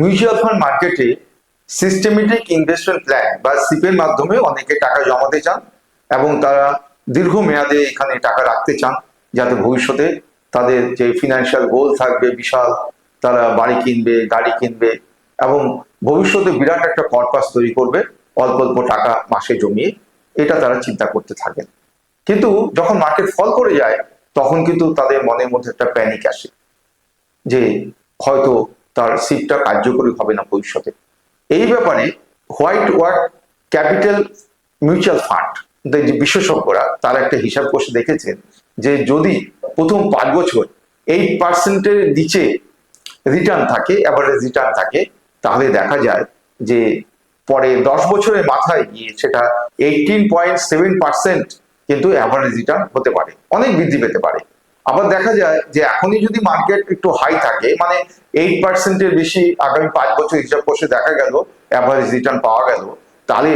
Mutual fund মার্কেটে systematic investment plan বা সিপের মাধ্যমে অনেকে টাকা জমাতে চান এবং তারা দীর্ঘমেয়াদে এখানে টাকা রাখতে চান যাতে ভবিষ্যতে তাদের যে ফিনান্সিয়াল গোল থাকবে বিশাল, তারা বাড়ি কিনবে, গাড়ি কিনবে এবং ভবিষ্যতে বিরাট একটা কর্পাস তৈরি করবে অল্প অল্প টাকা মাসে জমিয়ে। এটা তারা চিন্তা করতে থাকেন। কিন্তু যখন মার্কেট ফল করে যায়, তখন কিন্তু তাদের মনের মধ্যে একটা প্যানিক আসে যে হয়তো তার সিটটা কার্যকরী হবে না ভবিষ্যতে। এই ব্যাপারে white work Capital mutual fund যে বিশেষজ্ঞরা, তারা একটা হিসাব কষে দেখেছেন যে যদি প্রথম পাঁচ বছর এইট পার্সেন্টের নিচে রিটার্ন থাকে অ্যাভারেজ রিটার্ন থাকে, তাহলে দেখা যায় যে পরে দশ বছরের মাথায় গিয়ে সেটা এইটিন পয়েন্ট সেভেন পার্সেন্ট কিন্তু অ্যাভারেজ রিটার্ন হতে পারে, অনেক বৃদ্ধি পেতে পারে। আবার দেখা যায় যে এখনই যদি মার্কেট একটু হাই থাকে মানে এইট পার্সেন্টের বেশি আগামী পাঁচ বছর হিসাব করছে দেখা গেল অ্যাভারেজ রিটার্ন পাওয়া গেল, তাহলে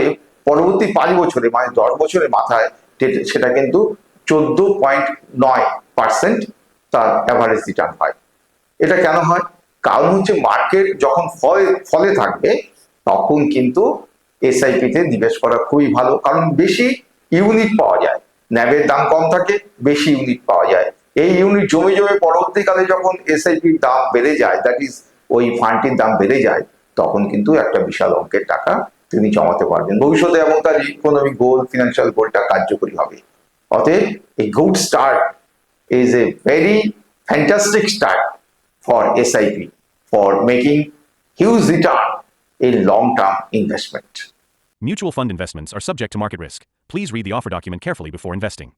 পরবর্তী পাঁচ বছরে মানে দশ বছরের মাথায় সেটা কিন্তু চোদ্দ পয়েন্ট নয় পার্সেন্ট তার অ্যাভারেজ রিটার্ন হয়। এটা কেন হয়? কারণ হচ্ছে মার্কেট যখন ফলে ফলে থাকবে, তখন কিন্তু এসআইপি তে নিবেশ করা খুবই ভালো। কারণ বেশি ইউনিট পাওয়া যায়। ন্যাবের দাম কম থাকে, বেশি ইউনিট পাওয়া যায়। এই ইউনিট জমে জমে পরবর্তীকালে যখন এসআইপির দাম বেড়ে যায় দ্যাট ইজ ওই ফান্ডটির দাম বেড়ে যায় তখন কিন্তু একটা বিশাল অঙ্কের টাকা তিনি জমাতে পারবেন ভবিষ্যতে এবং তার ইকোনমিক গোল ফিনান্সিয়াল গোলটা কার্যকরী হবে অতএব এই good start is a very fantastic start for SIP for making huge return in long-term investment. Mutual fund investments are subject to market risk. Please read the offer document carefully before investing.